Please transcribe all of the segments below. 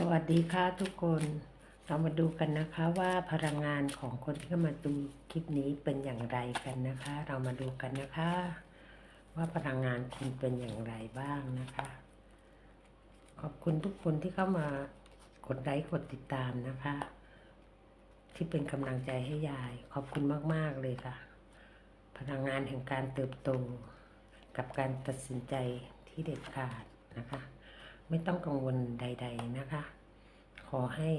สวัสดีค่ะทุกคนเรามาดูกันนะคะว่าพลังงานของคนที่เข้ามาดูคลิปนี้เป็นอย่างไรกันนะคะ เรามาดูกันนะคะ ว่าพลังงานคุณเป็นอย่างไรบ้างนะคะ ขอบคุณทุกคนที่เข้ามากดไลค์กดติดตามนะคะ ที่เป็นกำลังใจให้ยาย ขอบคุณมาก ๆ เลยค่ะ พลังงานแห่งการเติบโต กับการตัดสินใจที่เด็ดขาดนะคะ ไม่ต้องกังวลใด ๆนะคะ ขอให้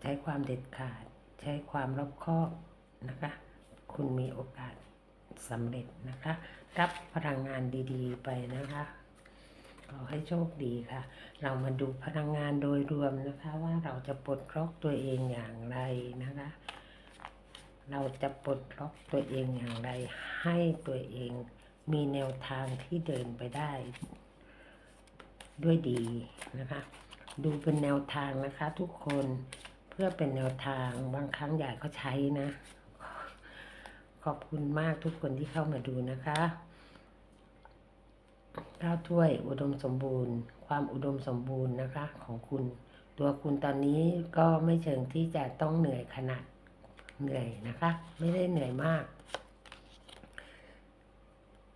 ใช้ความเด็ดขาด ใช้ความรอบคอบนะคะ คุณมีโอกาสสำเร็จนะคะ รับพลังงานดีๆ ไปนะคะขอให้โชคดีค่ะ เรามาดูพลังงานโดยรวมนะคะ ว่าเราจะปลดล็อกตัวเองอย่างไรนะคะ เราจะปลดล็อกตัวเองอย่างไร ให้ตัวเองมีแนวทางที่เดินไปได้ ด้วยดีนะคะ ดูเป็นแนวทางนะคะ ทุกคนเพื่อเป็นแนวทางบางครั้งใหญ่ก็ใช้นะ ขอบคุณมากทุกคนที่เข้ามาดูนะคะข้าวถ้วยอุดมสมบูรณ์ ความอุดมสมบูรณ์นะคะ ของคุณ ตัวคุณตอนนี้ก็ไม่เชิงที่จะต้องเหนื่อยขนาดเหนื่อยนะคะ ไม่ได้เหนื่อยมาก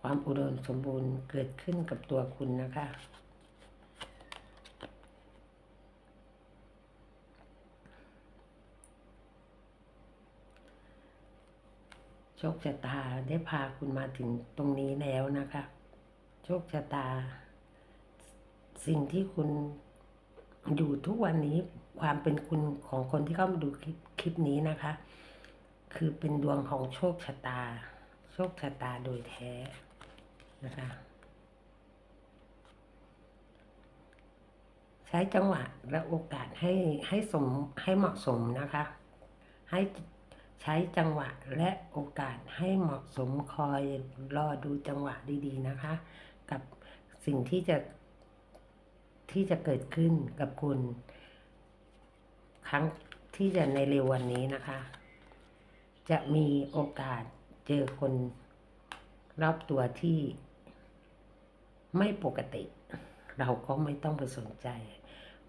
ความอุดมสมบูรณ์เกิดขึ้นกับตัวคุณนะคะ โชคชะตาได้พาคุณมาถึงตรงนี้แล้วนะคะ โชคชะตา สิ่งที่คุณอยู่ทุกวันนี้ความเป็นคุณของคนที่เข้ามาดูคลิปคลิปนี้นะคะ คือเป็นดวงของโชคชะตา โชคชะตาโดยแท้นะคะ ใช้จังหวะและโอกาสให้ให้สมให้เหมาะสมนะคะ ให้ ใช้จังหวะและโอกาสให้เหมาะสมคอยรอดูจังหวะดีๆนะคะ กับสิ่งที่จะที่จะเกิดขึ้นกับคุณ ครั้งที่จะในเร็ววันนี้นะคะ จะมีโอกาสเจอคนรอบตัวที่ไม่ปกติ เราก็ไม่ต้องไปสนใจ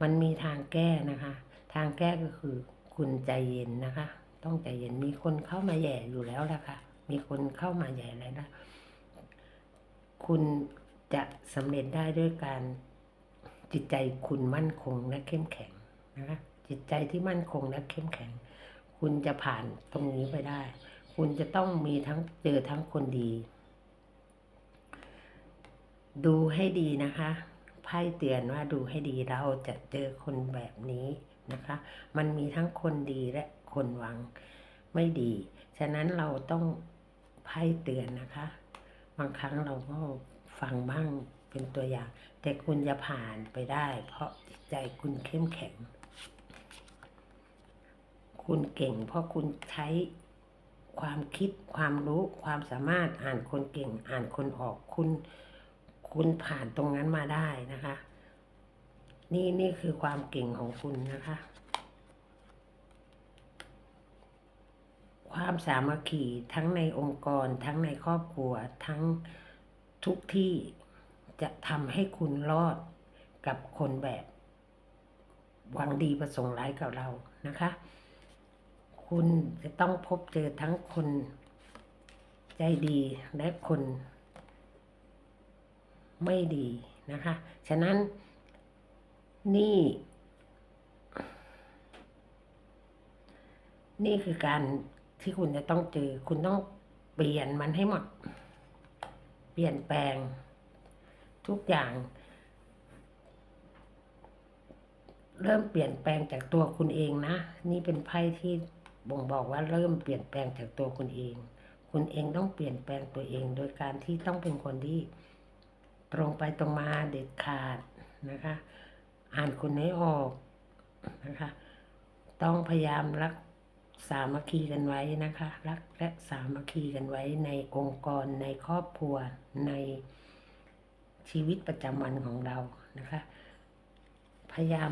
มันมีทางแก้นะคะ ทางแก้ก็คือคุณใจเย็นนะคะ ต้องใจเย็นมีคนเข้ามาแย่อยู่แล้วละค่ะ มีคนเข้ามาแย่แล้วนะคุณจะสำเร็จได้ด้วยการจิตใจคุณมั่นคงและเข้มแข็งนะคะจิตใจที่มั่นคงและเข้มแข็ง คุณจะผ่านตรงนี้ไปได้ คุณจะต้องมีทั้งเจอทั้งคนดี ดูให้ดีนะคะไพ่เตือนว่าดูให้ดีเราจะเจอคนแบบนี้นะคะ มันมีทั้งคนดีและ คนหวังไม่ดี ฉะนั้นเราต้องไพ่เตือนนะคะ บางครั้งเราก็ฟังบ้างเป็นตัวอย่าง แต่คุณจะผ่านไปได้ เพราะใจคุณเข้มแข็ง คุณเก่ง เพราะคุณใช้ความคิดความรู้ความสามารถอ่านคนเก่ง อ่านคนออกคุณคุณผ่านตรงนั้นมาได้นะคะ นี่นี่คือความเก่งของคุณนะคะ ความสามัคคีทั้งในองค์กร ทั้งในครอบครัว ทั้งทุกที่จะทำให้คุณรอดกับคนแบบหวังดีประสงค์ร้ายกับเรานะคะ คุณจะต้องพบเจอทั้งคนใจดีและคนไม่ดีนะคะ ฉะนั้นนี่ นี่คือการ ที่คุณจะต้องเจอ คุณต้องเปลี่ยนมันให้หมด เปลี่ยนแปลง ทุกอย่าง เริ่มเปลี่ยนแปลงจากตัวคุณเองนะ นี่เป็นไพ่ที่บ่งบอกว่าเริ่มเปลี่ยนแปลงจากตัวคุณเอง คุณเองต้องเปลี่ยนแปลงตัวเอง โดยการที่ต้องเป็นคนที่ตรงไปตรงมาเด็ดขาดนะคะ อ่านคนให้ออกนะคะ ต้องพยายามรัก สามัคคีกันไว้นะคะ รักและสามัคคีกันไว้ในองค์กรในครอบครัวในชีวิตประจำวันของเรานะคะ พยายาม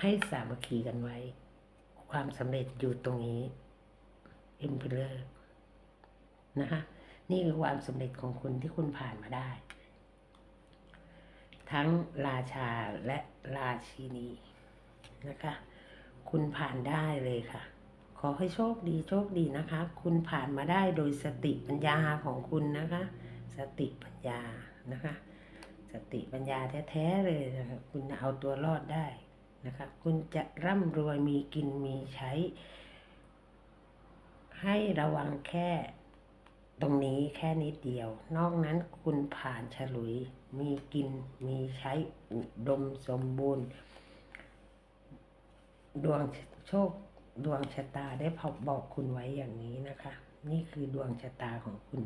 ให้สามัคคีกันไว้ ความสำเร็จอยู่ตรงนี้เอ็มเพลอร์นะคะนี่คือความสำเร็จของคุณที่คุณผ่านมาได้ ทั้งราชาและราชินีนะคะ คุณผ่านได้เลยค่ะ ขอให้โชคดีโชคดีนะคะ คุณผ่านมาได้โดยสติปัญญาของคุณนะคะ สติปัญญานะคะ สติปัญญาแท้ๆเลยนะคะคุณเอาตัวรอดได้นะคะ คุณจะร่ำรวยมีกินมีใช้ ให้ระวังแค่ตรงนี้แค่นิดเดียว นอกนั้นคุณผ่านฉลุย มีกินมีใช้อุดมสมบูรณ์ ดวงโชคดวงชะตาได้พอบอกคุณไว้อย่างนี้นะคะ นี่คือดวงชะตาของคุณ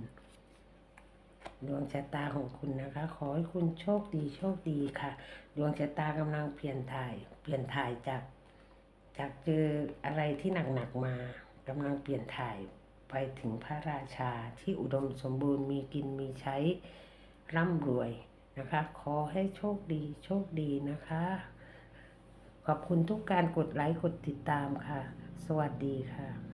ดวงชะตาของคุณนะคะ ขอให้คุณโชคดีโชคดีค่ะ ดวงชะตากำลังเปลี่ยนถ่าย เปลี่ยนถ่ายจาก จากเจออะไรที่หนักๆมากำลังเปลี่ยนถ่ายไปถึงพระราชาที่อุดมสมบูรณ์มีกินมีใช้ร่ำรวยนะคะ ขอให้โชคดีโชคดีนะคะ ขอบคุณทุกการกดไลค์ กดติดตามค่ะ สวัสดีค่ะ